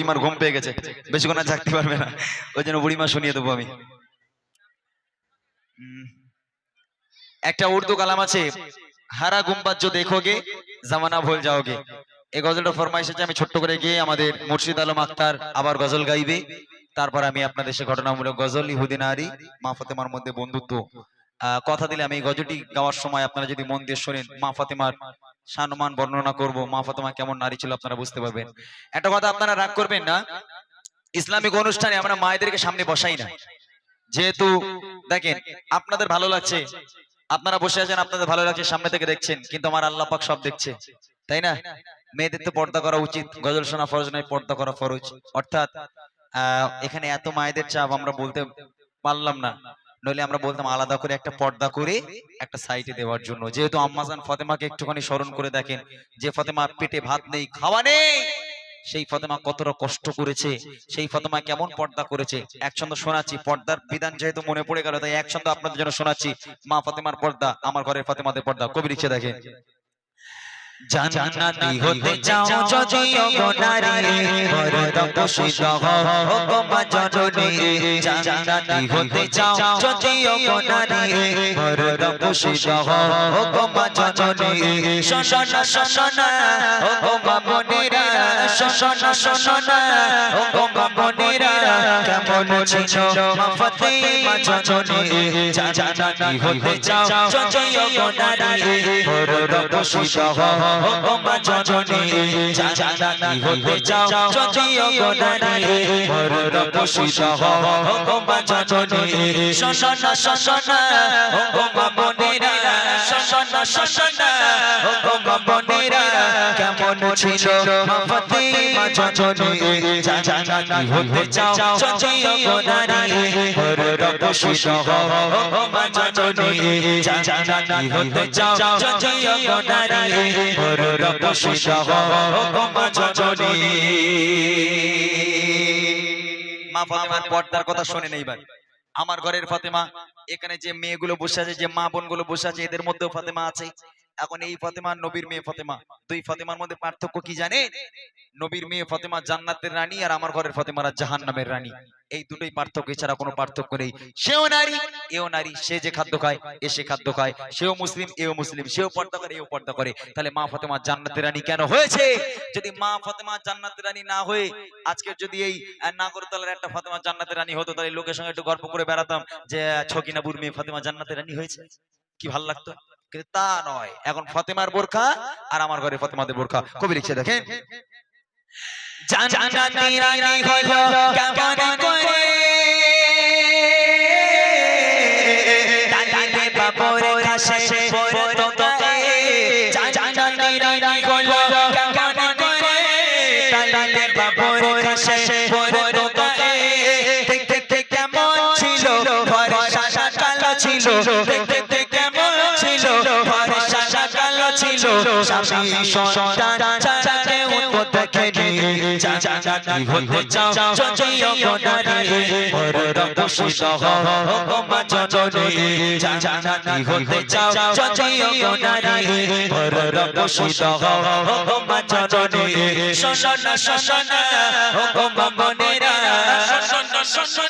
বুড়িমার ঘুম পেয়ে গেছে। বেশিক্ষণ আর থাকতে পারবে না। ওই জন্য বুড়িমা শুনিয়ে দেবো আমি। একটা উর্দু কালাম আছে, হারা গুম্বাদ যো দেখোগে, জামানা ভুল যাওগে। এই গজলটা ফরমাইশ আছে আমি ছোট্ট করে গিয়ে আমাদের মুর্শিদ আলম আক্তার আবার গজল গাইবে। তারপর আমি আপনাদের সে ঘটনামূলক গজল ইহুদিন আরি মা ফাতেমার মধ্যে বন্ধুত্ব। কথা দিলে আমি এই গজলটি গাওয়ার সময় আপনারা যদি মন দিয়ে শোনেন, মা ফাতেমার সানমান বর্ণনা করব। মা ফাতেমা কেমন নারী ছিল আপনারা বুঝতে পারবেন। একটা কথা আপনারা রাগ করবেন না। ইসলামিক অনুষ্ঠানে আমরা মায়েদেরকে সামনে বসাই না। যেহেতু দেখেন, আপনাদের ভালো লাগছে। আপনারা বসে আছেন, আপনাদের ভালো লাগছে, সামনে থেকে দেখছেন। কিন্তু আমার আল্লাহ পাক সব দেখছে। তাই না? মেয়েদের তো পর্দা করা উচিত। গজল শোনা ফরজ নয়, পর্দা করা ফরজ। অর্থাৎ এখানে এত মায়েদের চাপ আমরা বলতে পারলাম না। নইলে আমরা বলতাম আলাদা করে একটা পর্দা করে একটা সাইটে দেওয়ার জন্য। যেহেতু আম্মাজান ফতেমাকে একটুখানি স্মরণ করে দেখেন যে ফতেমা পেটে ভাত নেই, খাওয়া নেই, সেই ফতেমা কতটা কষ্ট করেছে, সেই ফতেমা কেমন পর্দা করেছে। এক ছন্দ শোনাচ্ছি, পর্দার বিধান যেহেতু মনে পড়ে গেল, তাই এক ছন্দ আপনাদের জন্য শোনাচ্ছি, মা ফতেমার পর্দা, আমার ঘরের ফতেমাদের পর্দা। কবি লিখে দেখেন জান্নাতি হতে চাও যদি গোনারি বরদ বসিত হও গো মা জননী। জান্নাতি হতে চাও যদি গোনারি বরদ বসিত হও গো মা জননী। শশনা শশনা গো মা বোনেরা শোষণ শোষণ ও গো মা বোনেরা কেমন ছিল মা ফাতেমা জননী জান্নাতি হতে চাও যদিও গোনারি বরদ বসিত হও ও মা জননী জান্নাতি হতে চাও যদিও গোনারি বরদ বসিত হও ও মা জননী শোষণ শোষণ ও গো মা বোনেরা শোষণ শোষণ ও গো মা বোনেরা কেমন ছিল মা মা পর্দার কথা শুনে নেই ভাই আমার ঘরের ফাতেমা, এখানে যে মেয়েগুলো বসে আছে, যে মা বোনগুলো বসে আছে, এদের মধ্যেও ফাতেমা আছে। এখন এই ফাতেমা নবীর মেয়ে ফাতেমা। দুই ফাতেমার মধ্যে পার্থক্য কি জানে নবীর মেয়ে ফাতেমা জান্নাতের রানী আর আমার ঘরের ফাতেমারা জাহান্নামের রানী। এই দুটোই পার্থক্য এছাড়া কোনো পার্থক্য নেই। সেও নারী এও নারী সে যে খাদ্য খায় এ সে খাদ্য খায় সেও মুসলিম এও মুসলিম সেও পর্দা করে এও পর্দা করে। তাহলে মা ফতেমা জান্নাতের রানী কেন হয়েছে? যদি মা ফাতেমা জান্নাতের রানী না হয়ে আজকে যদি এই নাগরতলার একটা ফতেমা জান্নাতের রানী হতো তাহলে লোকের সঙ্গে একটু গল্প করে বেড়াতাম যে ছকিনাবুর মেয়ে ফতেমা জান্নাতের রানী হয়েছে কি ভালো লাগতো কিন্তু তা নয়। এখন ফাতেমার বোরখা আর আমার ঘরে ফাতেমাদের বোরখা। কবি লিখছে দেখেন। ছিল। স্বামী সন্তান চাচাকে উঠো দেখেনি জান্নাতি হতে চাও যদিও গোনারি বড় বসিত হও মা জননী জান্নাতি হতে চাও যদিও গোনারি বড় বসিত হও মা জননী শোষণ শোষণ ও মা বোনেরা শোষণ শোষণ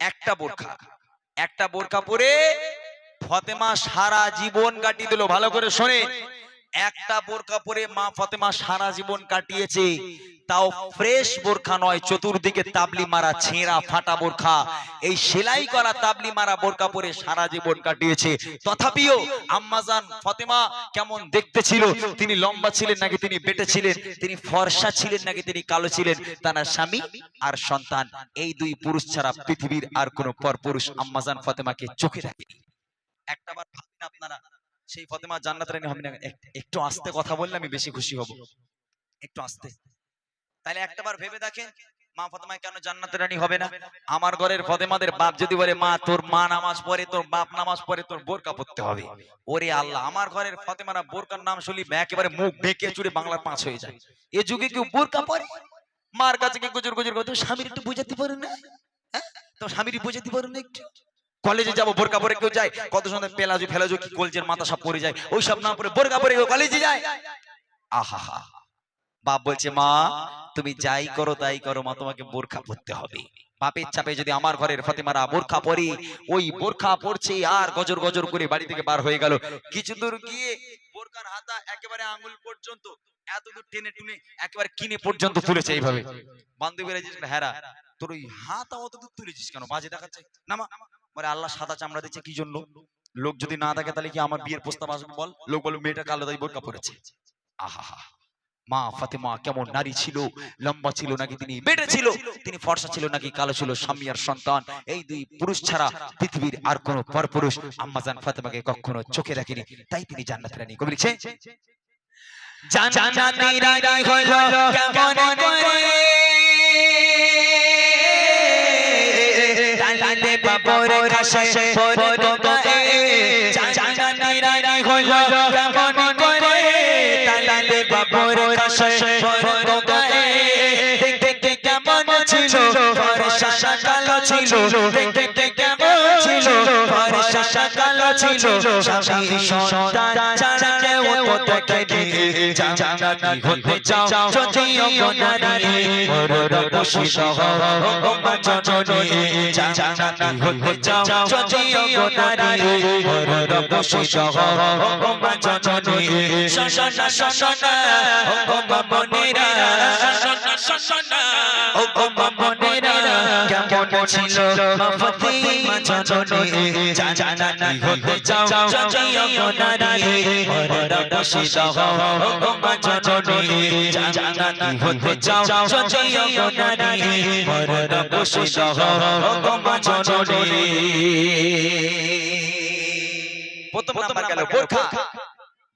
একটা বোরখা। একটা বোরখা পরে ফতেমা সারা জীবন কাটিয়ে দিল। ভালো করে শোনে একটা বোরখা পরে মা ফতেমা সারা জীবন কাটিয়েছে। তাও ফ্রেশ বোরখা নয়, চতুর্দিকে তাবলি মারা, ছেঁড়া, ফাটা বোরখা। এই সেলাই করা তাবলি মারা বোরখা পরে সারা জীবন কাটিয়েছে। তথাপিও আম্মাজান ফতেমা কেমন দেখতে ছিল তিনি লম্বা ছিলেন নাকি তিনি বেটে ছিলেন? তিনি ফর্সা ছিলেন নাকি তিনি কালো ছিলেন? তার স্বামী আর সন্তান। এই দুই পুরুষ ছাড়া পৃথিবীর আর কোনো পরপুরুষ আম্মাজান ফতেমাকে চোখে রাখেনি একটাবার ভাবেন আপনারা, সেই ফতেমা জান্নাত রানী হবে না? এক- একটু আস্তে কথা বললে আমি বেশি খুশি হব। একটু আসতে। তাহলে একটাবার ভেবে দেখেন, মা ফাতেমা কেন জান্নাতের রানী হবে না? আমার ঘরের ফতেমাদের বাপ যদি বলে, মা, তোর মা নামাজ পড়ে, তোর বাপ নামাজ পড়ে, তোর বোরকা পড়তে হবে। ওরে আল্লাহ, আমার ঘরের ফতেমারা বোরকার নাম শুনলি একেবারে মুখ বেঁকে চুড়ে বাংলার পাঁচ হয়ে যায়। এ যুগে কেউ বোরকা পরে? মার কাছে কি গুজর গুজর করতো স্বামীর একটু বোঝাতে পারে না? হ্যাঁ? তো স্বামীর বোঝাতে পারে না একটু? কলেজে যাব, বোরকা পরে কেউ যায়? কত সময় পেলাজু, ফেলাজু, কি কলজের মাথা সব পরে যায়? ওই সব না পরে বোরকা পরে কেউ কলেজে যায়? আহা হা। বাপ বলছে মা তুমি যাই করো তাই করো মা তোমাকে বোরখা পরতে হবে। বাপের চাপে যদি আমার ঘরের ফতেমারা বোরখা পরে ওই বোরখা পরছে আর গজর গজর করে বাড়ি থেকে বার হয়ে গেল। কিছু দূর গিয়ে বোরকার হাতা একেবারে আঙ্গুল পর্যন্ত এত দূর টেনে টুনে একেবারে কিনে পর্যন্ত তুলেছে এইভাবে। বান্ধবীরা যে হেরা তোর ওই হাতা অত দূর তুলেছিস কেন? বাজে দেখাচ্ছে। না মা বলে আল্লাহ সাদা চামড়া দিচ্ছে কি জন্য? লোক যদি না থাকে তাহলে কি আমার বিয়ের প্রস্তাব আসবে? বল লোক বলে মেয়েটা কালো তাই বোরকা পরেছে। আহা মা ফাতেমা কেমন নারী ছিল লম্বা ছিল নাকি তিনি বেটে ছিল তিনি ফর্সা ছিল নাকি কালো ছিল স্বামী আর সন্তান এই দুই পুরুষ ছাড়া পৃথিবীর আর কোন পরপুরুষ আম্মাজান ফাতেমাকে কখনো চোখে রাখেনি তাই তিনি জান্নাতের রানী কবি লিখছে জান্নাতের রানী হলো কেমন করে বাবর কাছে জান্নাতের রানী হলো ফর্সা কালো ছিল দেখতে কেমন ছিল ফর্সা কালো ছিল স্বামী সন্তান ছাড়া কেউ তো দেখেনি জান্নাতি হতে চাও যদিও নারী মরদ বসিত হও মা জননী জান্নাতি হতে চাও যদিও নারী মরদ বসিত হও মা জননী শশনা শশনা ও মা মনেরা শশনা শশনা ও মা মনেরা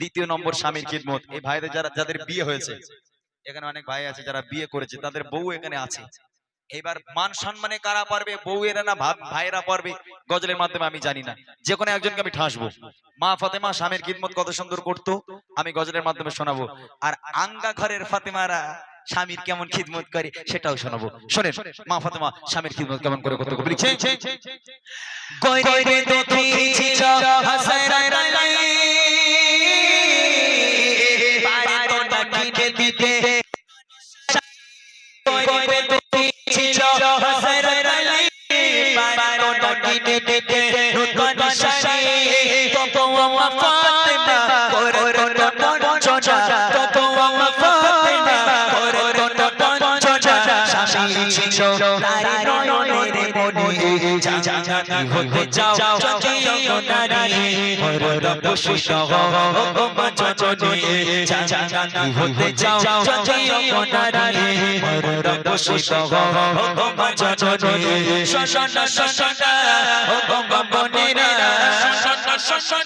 দ্বিতীয় নম্বর স্বামীর খিদমত। এই ভাইদের যারা যাদের বিয়ে হয়েছে, এখানে অনেক ভাই আছে যারা বিয়ে করেছে, তাদের বউ এখানে আছে। এবার মান সম্মানে কারা পারবে? বউয়েরা না ভাইয়েরা পারবে? গজলের মাধ্যমে আমি জানি না। যে কোনো একজনকে আমি ঠাসবো। মা ফাতেমা স্বামীর খিদমত কত সুন্দর করতো। আমি গজলের মাধ্যমে শোনাবো। আর আঙ্গা ঘরের ফাতেমারা স্বামীর কেমন খিদমত করে সেটাও শোনাবো। শোনেন, মা ফাতেমা স্বামীর খিদমত কেমন করে করতে লিখছে হাসরাত আলাই পারো ডাকিতে দিতে? পঞ্চনা স্বামী ছিল তারি নয়নের মনি জান্নাতি হতে চাও যদিও নারী মরদ বসিত হও মা জননী জান্নাতি হতে চাও যদিও নারী মরদ বসিত হও মা জননী শশনা শশনা ও মা বনেরা শশনা শশনা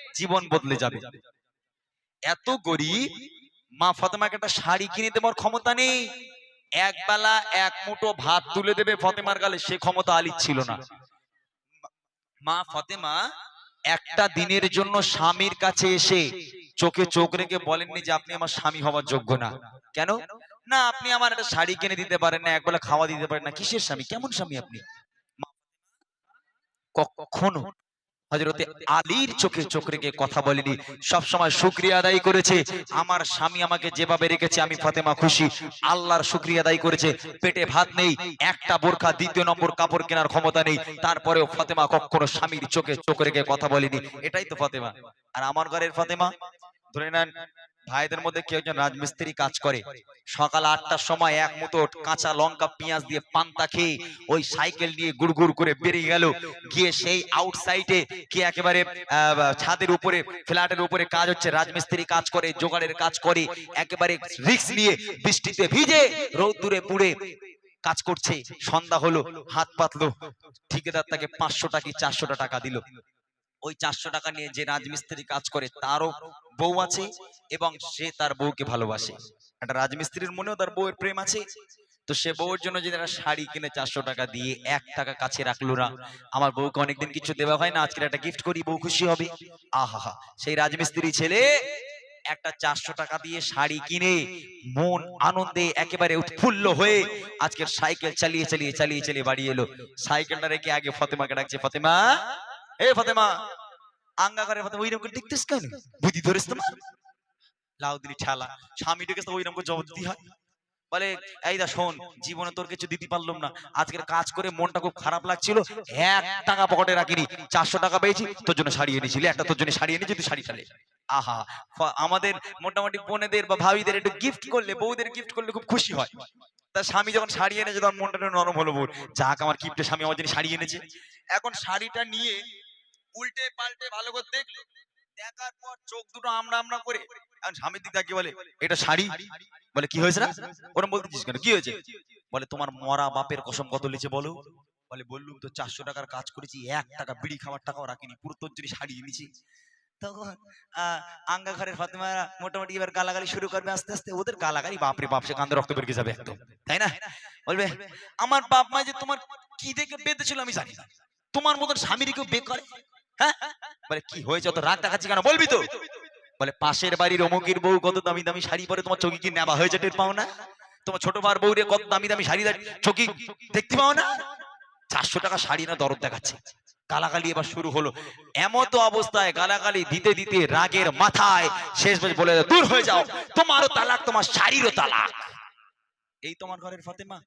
জীবন বদলে যাবে। এত গরিব মা ফতেমাকে একটা শাড়ি কিনে দেওয়ার ক্ষমতা নেই। এক বেলা এক মুঠো ভাত তুলে দেবে ফতেমার গালে, সে ক্ষমতা আলীর ছিল না। মা ফতেমা একটা দিনের জন্য স্বামীর কাছে এসে চোখে চোখ রেখে বলেননি যে, আপনি আমার স্বামী হওয়ার যোগ্য না। কেন? না, আপনি আমার একটা শাড়ি কিনে দিতে পারেন না একবেলা খাওয়া দিতে পারেন না। কিসের স্বামী? কেমন স্বামী আপনি? কখনো হজরতে আলীর চোখে চোখ রেখে কথা বলেনি। সবসময় শুক্রিয়া আদায় করেছে। আমার স্বামী আমাকে যেভাবে রেখেছে আমি ফাতেমা খুশি। আল্লাহর শুক্রিয়া আদায় করেছে। পেটে ভাত নেই একটা বোরখা দ্বিতীয় নম্বর কাপড় কেনার ক্ষমতা নেই। তারপরেও ফাতেমা কখনো স্বামীর চোখে চোখ রেখে কথা বলেনি। এটাই তো ফাতেমা। আর আমার ঘরের ফাতেমা? ধরে নেন ভাইদের মধ্যে কেউ একজন রাজমিস্ত্রি কাজ করে। সকাল আটটার সময় এক মুঠো কাঁচা লঙ্কা পেঁয়াজ দিয়ে পান্তা খেয়ে ওই সাইকেল নিয়ে গুড়গুড় করে বেরিয়ে গেল। গিয়ে সেই আউটসাইডে কি একেবারে ছাদের উপরে ফ্ল্যাটের উপরে কাজ হচ্ছে রাজমিস্ত্রি কাজ করে জোগাড়ের কাজ করে একেবারে রিক্স নিয়ে বৃষ্টিতে ভিজে রোদ্দুরে পুড়ে কাজ করছে। সন্ধ্যা হলো হাত পাতলো ঠিকাদার তাকে পাঁচশো টাকা চারশো টাকা দিল। ওই চারশো টাকা নিয়ে যে রাজমিস্ত্রি কাজ করে তারও বউ আছে এবং সে তার বউকে ভালোবাসে। একটা রাজমিস্ত্রির মনেও তার বউয়ের প্রেম আছে। তো সে বউয়ের জন্য যদি একটা শাড়ি কিনে চারশো টাকা দিয়ে এক টাকা কাছে রাখল না আমার বউকে অনেকদিন কিছু দেওয়া হয় না আজকে একটা গিফট করি বউ খুশি হবে। আহা সেই রাজমিস্ত্রি ছেলে একটা চারশো টাকা দিয়ে শাড়ি কিনে মন আনন্দে একেবারে উৎফুল্ল হয়ে আজকের সাইকেল চালিয়ে চালিয়ে চালিয়ে চালিয়ে বাড়ি এলো। সাইকেলটা রেখে আগে ফতেমাকে ডাকছে ফতেমা আজকের কাজ করে মনটা খুব খারাপ লাগছিল। এক টাকা পকেটে রাখিনি, চারশো টাকা পেয়েছি, তোর জন্য শাড়ি এনেছিলি। একটা তোর জন্য শাড়ি এনেছি, তুই শাড়ি টালে আহা আমাদের মোটামুটি বোনেদের বা ভাবিদের একটু গিফট করলে, বউদের গিফট করলে খুব খুশি হয়। তার স্বামী যখন শাড়ি এনেছে, তখন মনটা নরম হলো বোর যাক, আমার গিফটে স্বামী আমার জন্য শাড়ি এনেছে। এখন শাড়িটা নিয়ে উল্টে পাল্টে ভালো করে দেখল, দেখার পর চোখ দুটো আমরা আমরা করে, এখন স্বামীর দিক তাকিয়ে বলে, এটা শাড়ি? বলে, কি হয়েছে না ওরম বলতেছিস কেন, কি হয়েছে? বলে, তোমার মরা বাপের কসম কত লিচে বলো? বলে, বললুম তো চারশো টাকার কাজ করেছি, এক টাকা বিড়ি খাওয়ার টাকাও রাখিনি, পুরো তোর জন্য শাড়ি এনেছি। তখন আঙ্গা ঘরের ফাতেমা মোটামুটি এবার গালাগালি শুরু করবে আস্তে আস্তে, ওদের গালাগালি বাপরে বাপ, সে কান্দে রক্ত বেরিয়ে যাবে একদম। তাই না? বলবে, আমার বাপ মা যে তোমার কি দেখে বেঁধেছিল আমি জানি না। তোমার মতন স্বামীর কেউ বে করে হ্যাঁ? বলে, কি হয়েছে? অত রাগ দেখাচ্ছি কেন? বলবি তো? বলে, পাশের বাড়ির অমুকের বউ কত দামি দামি শাড়ি পরে তোমার চোখে কি নেওয়া হয়েছে টের পাও না? তোমার ছোট বার বউ রে কত দামি দামি শাড়ি চোখে দেখতে পাও না? চারশো টাকা শাড়ি না দরদ দেখাচ্ছে। গালাগালি এবার শুরু হলো। এমতো অবস্থায় গালাগালি দিতে দিতে রাগের মাথায় শেষ বেশ বলে, দূর হয়ে যাও। তোমারও তালাক, তোমার শাড়িরও তালাক। এই তোমার ঘরের ফাতেমা?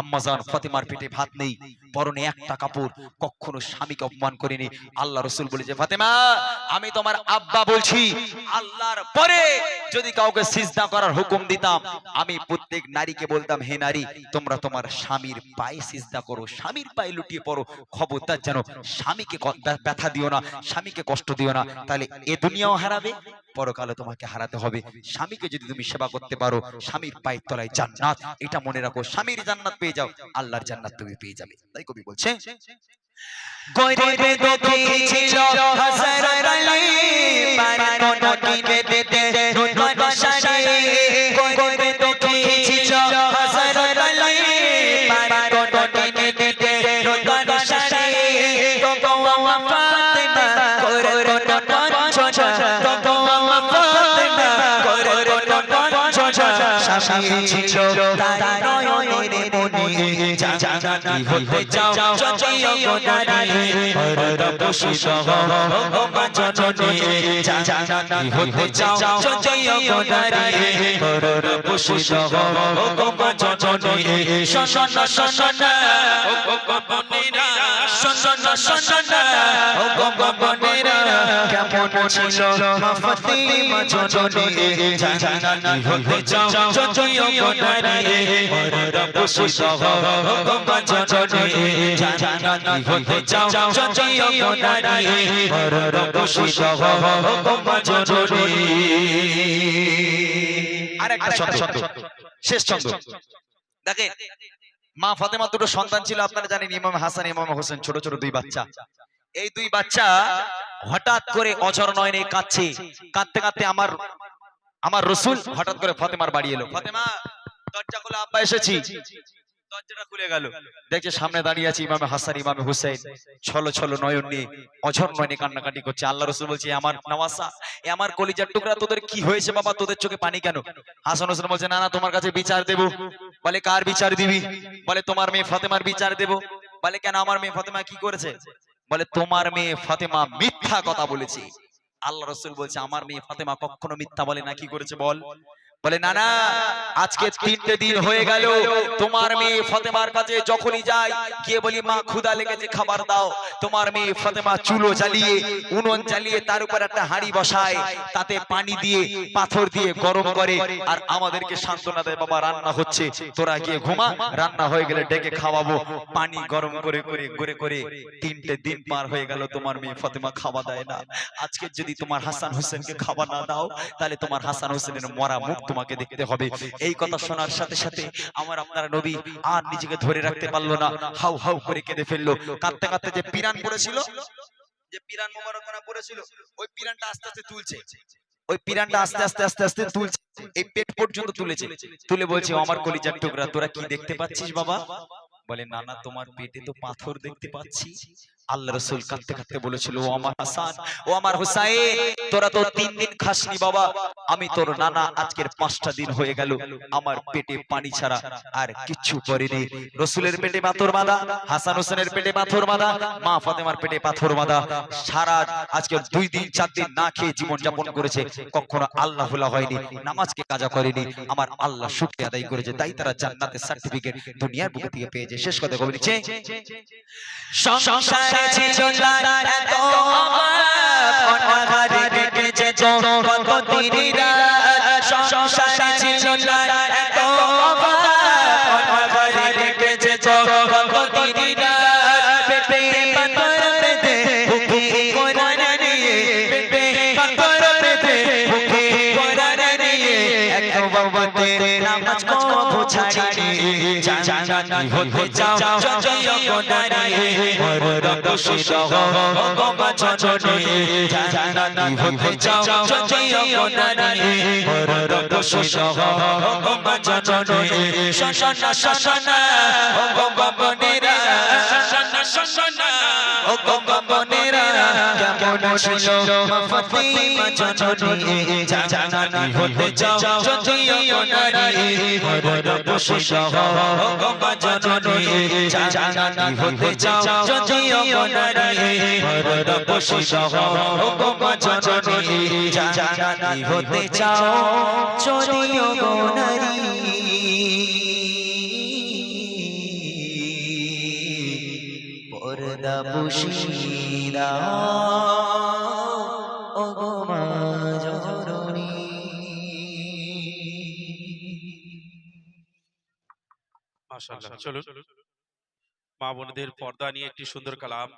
আম্মাজান ফাতেমার পেটে ভাত নেই, পরনে একটা কাপড়, কখনো স্বামীকে অপমান করেনি। আল্লাহ রসুল বলেছে ফাতেমা, আমি তোমার আব্বা বলছি, আল্লাহর পরে যদি কাউকে সিজদা করার হুকুম দিতাম, আমি প্রত্যেক নারীকে বলতাম, হে নারী, তোমরা তোমার স্বামীর পায়ে সিজদা করো, স্বামীর পায়ে লুটিয়ে পড়ো। খবরদার যেন স্বামীকে ব্যথা দিও না, স্বামীকে কষ্ট দিও না, তাহলে এ দুনিয়াও হারাবে, পরকালে তোমাকে হারাতে হবে। স্বামীকে যদি তুমি সেবা করতে পারো, স্বামীর পায়ের তলায় জান্নাত, এটা মনে রাখো, স্বামীর জান্নাত পেয়ে যাও আল্লাহর জান্নাত তুমি পেয়ে যাবে। তাই কবি বলছে স্বামী ছিল তার নয়নের মনি জানানি হতে চাও চচিও নারী হরদ পুষিত হো জননী জানানি হতে চাও চচিও নারী হরদ পুষিত হো জননী শোন শোন ও গগবনেরা শোন শোন ও গগবনেরা কেমন ছিল? ফাতিমা জননী জানানি হতে চাও চচিও নারী হরদ পুষিত হো জননী জানানি হতে চাও চচিও নারী হরদ পুষিত হো জননী আর একটা শেষ ছন্দ। দেখেন মা ফাতেমা দুটো সন্তান ছিল, আপনারা জানেন, ইমাম হাসান, ইমাম হোসেন, ছোট ছোট দুই বাচ্চা। এই দুই বাচ্চা হঠাৎ করে অচর নয় নেই কাঁদছে। কাঁদতে কাঁদতে আমার আমার রসুল হঠাৎ করে ফাতেমার বাড়ি এলো। ফাতেমা, দরজা খোলা, আব্বা এসেছি। দরজাটা খুলে গেল। দেখছে সামনে দাঁড়িয়ে আছে ইমামে হাসান, ইমামে ছলো ছলো নয়ন নিয়ে অঝর নয়নে কান্নাকাটি করছে। আল্লাহ রসুল বলছে আমার নওয়াসা, এ আমার কলিজার টুকরা, তোদের কি হয়েছে বাবা? তোদের চোখে পানি কেন? হাসান হোসেন বলছে, না না, তোমার কাছে বিচার দেব। বলে, কার বিচার দিবি? বলে, তোমার মেয়ে ফাতেমার বিচার দেব। বলে, কেন আমার মেয়ে ফাতেমা কি করেছে? বলে, তোমার মেয়ে ফাতেমা মিথ্যা কথা বলেছে। আল্লাহ রসুল বলছে, আমার মেয়ে ফাতেমা কখনো মিথ্যা বলে না, কি করেছে বল? বলে না না আজকে তিনটে দিন হয়ে গেল। তোমার মেয়ে ফতেমার কাছে যখনই যাই গিয়ে বলি মা ক্ষুদা লেগেছে খাবার দাও। তোমার মেয়ে ফতেমা চুলো জ্বালিয়ে উনুন জ্বালিয়ে তার উপর একটা হাঁড়ি বসায় তাতে পানি দিয়ে পাথর দিয়ে গরম করে। আর আমাদেরকে সান্ত্বনা দেয় বাবা রান্না হচ্ছে। তোরা গিয়ে ঘুমা রান্না হয়ে গেলে ডেকে খাওয়াবো। পানি গরম করে করে করে করে তিনটে দিন পার হয়ে গেল তোমার মেয়ে ফতেমা খাওয়া দেয় না। আজকে যদি তোমার হাসান হোসেনকে খাবার না দাও তাহলে তোমার হাসান হোসেনের মরা মুখ তোমাকে দেখতে হবে। এই কথা শোনার সাথে সাথে আমার আপনার নবী আর নিজেকে ধরে রাখতে পারল না। হাউ হাউ করে কেঁদে ফেলল। কাঁদতে কাঁদতে যে পিরান পড়েছিল যে পিরান মোবারকনা পড়েছিল ওই পিরানটা আস্তে আস্তে তুলছে। ওই পিরানটা আস্তে আস্তে আস্তে আস্তে তুলছে। এই পেট পর্যন্ত তুলেছে। তুলে বলছে আমার কলিজার টুকরা তোরা কি দেখতে পাচ্ছিস বাবা? বলে না না তোমার পেটে তো পাথর দেখতে পাচ্ছি। আল্লাহ রসুল কাঁদতে কাঁদতে বলেছিল ও আমার হাসান ও আমার হুসাইন তোরা তো তিন দিন খাসনি বাবা। আমি তোর নানা আজকের পাঁচটা দিন হয়ে গেল। আমার পেটে পানি ছাড়া আর কিচ্ছু করিনি। রসুলের পেটে পাথর বাঁধা হাসান হোসেনের পেটে পাথর বাঁধা মা ফাতেমার পেটে পাথর বাঁধা সারা আজকে দুই দিন চার দিন না খেয়ে জীবন যাপন করেছে কখনো আল্লাহ ভোলা হয়নি নামাজকে কাজা করেনি আমার আল্লাহ শুক্রিয়া আদায় করেছে তাই তারা জান্নাতের সার্টিফিকেট দুনিয়ার বুকে থেকে পেয়েছে শেষ কথা কবি সংসারে ছিল তার এত অনাহারে কেটেছে কত দিনিরা সংসারে ছিল তার এত নামাজ কো হতে চাও জয় কোনারে মরদ দোষিত গঙ্গা চচনে হতে চাও জয় কোনারে মরদ দোষিত গঙ্গা শশনা শশনা ও গঙ্গা বনেরা শশনা শশনা ও গঙ্গা বনেরা কেমন ছিল ফাতিমা চচনে জানানি হতে চাও জয় কোনারে মরদ দোষিত গঙ্গা চচনে জানানি হতে চাও জয় কোনারে মরদ দোষিত গঙ্গা চচনে জানানি হতে চাও জয় কোনারে বসিরা চলুন। মা বোনদের পর্দা নিয়ে একটি সুন্দর কালাম।